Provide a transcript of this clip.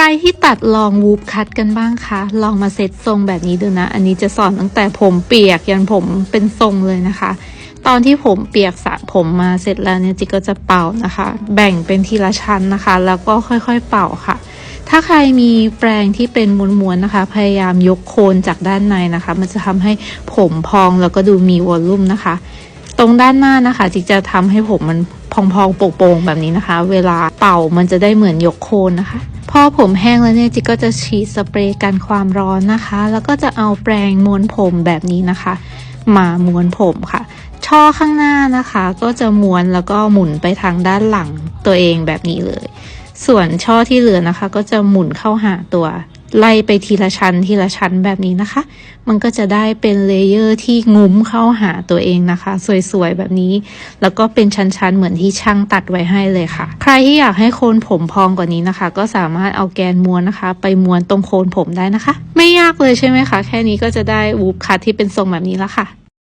รที่ตัดลองวูฟคัตกันบ้างคะ ลองมาเซตทรงแบบนี้ดูนะ อันนี้จะสอนตั้งแต่ผมเปียกยันผมเป็นทรงเลยนะคะ ตอนที่ผมเปียกสระผมมาเสร็จแล้วเนี่ยจิกก็จะเป่านะคะ แบ่งเป็นทีละชั้นนะคะ แล้วก็ค่อยๆเป่าค่ะ ถ้าใครมีแปรงที่เป็นม้วนๆนะคะ พยายามยกโคนจากด้านในนะคะ มันจะทำให้ผมพองแล้วก็ดูมีวอลลุ่มนะคะ ตรงด้านหน้านะคะจิกจะทำให้ผมมันพองๆโป่งๆแบบนี้นะคะ เวลาเป่ามันจะได้เหมือนยกโคนนะคะ พอผมแห้งแล้วเนี่ยจิกก็จะฉีดสเปรย์กันความร้อนนะคะ แล้วก็จะเอาแปรงม้วนผมแบบนี้นะคะ มาม้วนผมค่ะ ช่อข้างหน้านะคะ ก็จะม้วนแล้วก็หมุนไปทางด้านหลังตัวเองแบบนี้เลย ส่วนช่อที่เหลือนะคะ ก็จะหมุนเข้าหาตัว ไล่ไปทีละชั้นทีละชั้นแบบนี้นะคะ มันก็จะได้เป็นเลเยอร์ที่งุ้มเข้าหาตัวเองนะคะ สวยๆแบบนี้ แล้วก็เป็นชั้นๆเหมือนที่ช่างตัดไว้ให้เลยค่ะ ใครที่อยากให้โคนผมพองกว่านี้นะคะ ก็สามารถเอาแกนม้วนนะคะ ไปม้วนตรงโคนผมได้นะคะ ไม่ยากเลยใช่ไหมคะ แค่นี้ก็จะได้วูฟคัทที่เป็นทรงแบบนี้แล้วค่ะ